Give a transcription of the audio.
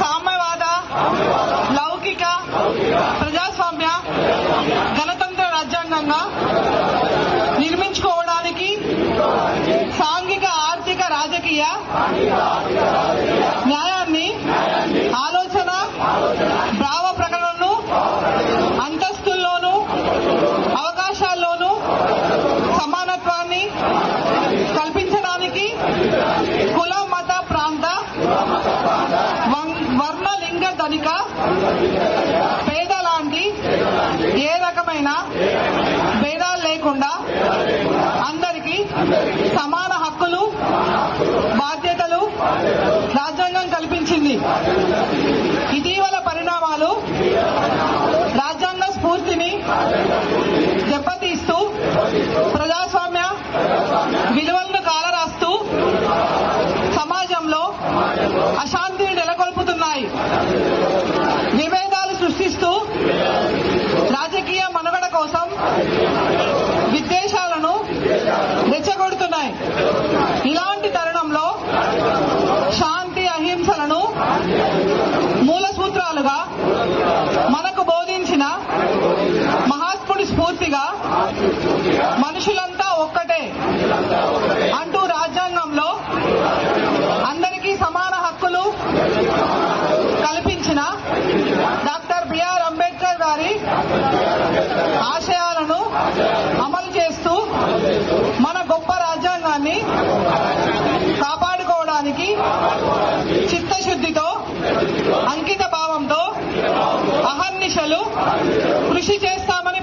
సామ్యవాద లౌకిక ప్రజాస్వామ్య గణతంత్ర రాజ్యాంగంగా నిర్మించుకోవడానికి సాంఘిక ఆర్థిక రాజకీయ న్యాయ వర్ణలింగ ధనిక. మనకు బోధించిన మహాత్ముడి స్ఫూర్తిగా మనుషులంతా ఒక్కటే అంటూ రాజ్యాంగంలో అందరికీ సమాన హక్కులు కల్పించిన డాక్టర్ బిఆర్ అంబేద్కర్ గారి ఆశయాలను కృషి చేస్తామని